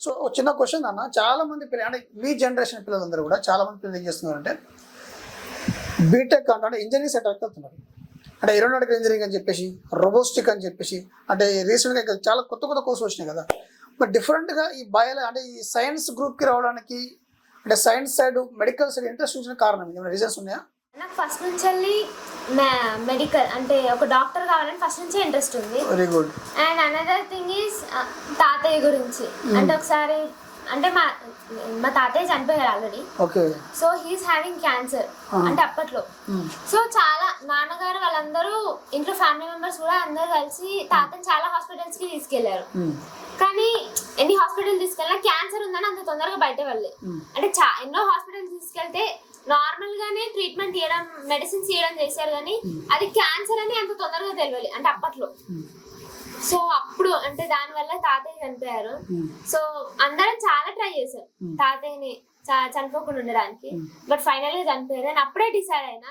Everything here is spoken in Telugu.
సో ఒక చిన్న క్వశ్చన్ అన్న. చాలా మంది పిల్లలు అంటే మీ జనరేషన్ పిల్లలందరూ కూడా చాలా మంది పిల్లలు ఏం చేస్తున్నారంటే బీటెక్ అంటే ఇంజనీరింగ్ సెట్ అవుతున్నారు అంటే ఏరోనాటికల్ ఇంజనీరింగ్ అని చెప్పేసి రోబోస్టిక్ అని చెప్పేసి అంటే రీసెంట్గా చాలా కొత్త కొత్త కోర్సులు వచ్చినాయి కదా. బట్ డిఫరెంట్గా ఈ బయాలజీ అంటే ఈ సైన్స్ గ్రూప్కి రావడానికి అంటే science side medical side interest ఉంచిన కారణం ఏమైనా రీజన్స్ ఉన్నాయా? నాకు ఫస్ట్ నుంచి మెడికల్ అంటే ఒక డాక్టర్ కావాలని ఫస్ట్ నుంచే ఇంట్రెస్ట్ ఉంది. Very good and another thing is తాతయ్య గురించి. అంటే ఒకసారి అంటే మా మా తాతయ్య చనిపోయారు already okay so he's having cancer. అంటే అప్పట్లో. సో చాలా నాన్నగారు వాళ్ళందరూ ఇంట్లో ఫ్యామిలీ మెంబర్స్ కూడా అందరూ కలిసి తాతని చాలా హాస్పిటల్స్కి తీసుకెళ్ళారు. కానీ ఎన్ని హాస్పిటల్ తీసుకెళ్ళినా క్యాన్సర్ ఉందని అంత తొందరగా బయట వెళ్ళే అంటే ట్రీట్మెంట్ చేయడం మెడిసిన్స్ చేయడం చేశారు కానీ అది క్యాన్సర్ అని అంత తొందరగా తెలియాలి అంటే అప్పట్లో. సో అప్పుడు అంటే దాని వల్ల తాతయ్య చనిపోయారు. సో అందరం చాలా ట్రై చేశారు తాతయ్యని చనిపోకుండా ఉండడానికి. బట్ ఫైనల్గా చనిపోయారు. నేను అప్పుడే డిసైడ్ అయినా